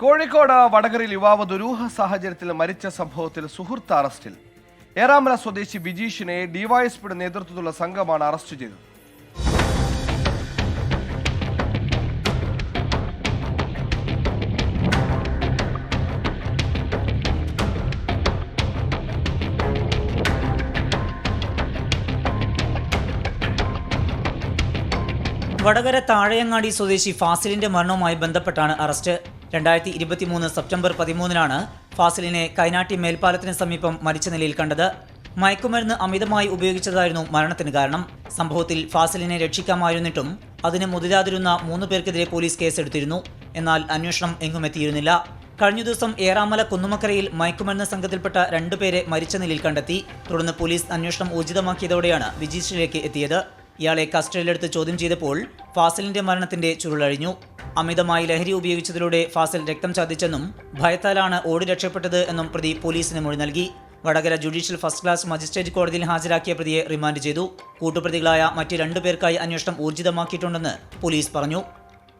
കോഴിക്കോട് വടകരയിൽ യുവാവ് ദുരൂഹ സാഹചര്യത്തിൽ മരിച്ച സംഭവത്തിൽ സുഹൃത്ത് അറസ്റ്റിൽ. ഏറാമല സ്വദേശി ബിജീഷിനെ ഡിവൈഎസ്പിയുടെ നേതൃത്വത്തിലുള്ള സംഘമാണ് അറസ്റ്റ് ചെയ്തത്. വടകര താഴയങ്ങാടി സ്വദേശി ഫാസിലിന്റെ മരണവുമായി ബന്ധപ്പെട്ടാണ് അറസ്റ്റ്. രണ്ടായിരത്തി ഇരുപത്തിമൂന്ന് സെപ്റ്റംബർ പതിമൂന്നിനാണ് ഫാസിലിനെ കൈനാട്ടി മേൽപ്പാലത്തിന് സമീപം മരിച്ച നിലയിൽ കണ്ടത്. മയക്കുമരുന്ന് അമിതമായി ഉപയോഗിച്ചതായിരുന്നു മരണത്തിന് കാരണം. സംഭവത്തിൽ ഫാസിലിനെ രക്ഷിക്കാമായിരുന്നിട്ടും അതിന് മുതിരാതിരുന്ന മൂന്ന് പേർക്കെതിരെ പോലീസ് കേസെടുത്തിരുന്നു. എന്നാൽ അന്വേഷണം എങ്ങും എത്തിയിരുന്നില്ല. കഴിഞ്ഞ ദിവസം ഏറാമല കുന്നുമക്കരയിൽ മയക്കുമരുന്ന് സംഘത്തിൽപ്പെട്ട രണ്ടുപേരെ മരിച്ച നിലയിൽ കണ്ടെത്തി. തുടർന്ന് പോലീസ് അന്വേഷണം ഊർജിതമാക്കിയതോടെയാണ് വിജീഷിലേക്ക് എത്തിയത്. ഇയാളെ കസ്റ്റഡിയിലെടുത്ത് ചോദ്യം ചെയ്തപ്പോൾ ഫാസിലിന്റെ മരണത്തിന്റെ ചുരുളഴിഞ്ഞു അമിതമായി ലഹരി ഉപയോഗിച്ചതിലൂടെ ഫാസിൽ രക്തം ചാദിച്ചെന്നും ഭയത്താലാണ് ഓടി രക്ഷപ്പെട്ടത് എന്നും പ്രതി പോലീസിന് മൊഴി നൽകി. Vadakara judicial first class magistrate കോടതിയിൽ ഹാജരാക്കിയ പ്രതിയെ റിമാൻഡ് ചെയ്തു. കൂട്ടുപ്രതികളായ മറ്റ് രണ്ടുപേർക്കായി അന്വേഷണം ഊർജിതമാക്കിയിട്ടുണ്ടെന്ന് പോലീസ് പറഞ്ഞു.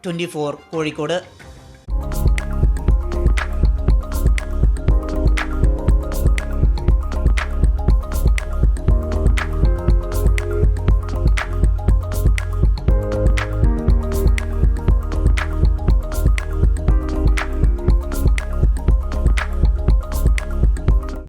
ട്വന്റി കോഴിക്കോട്.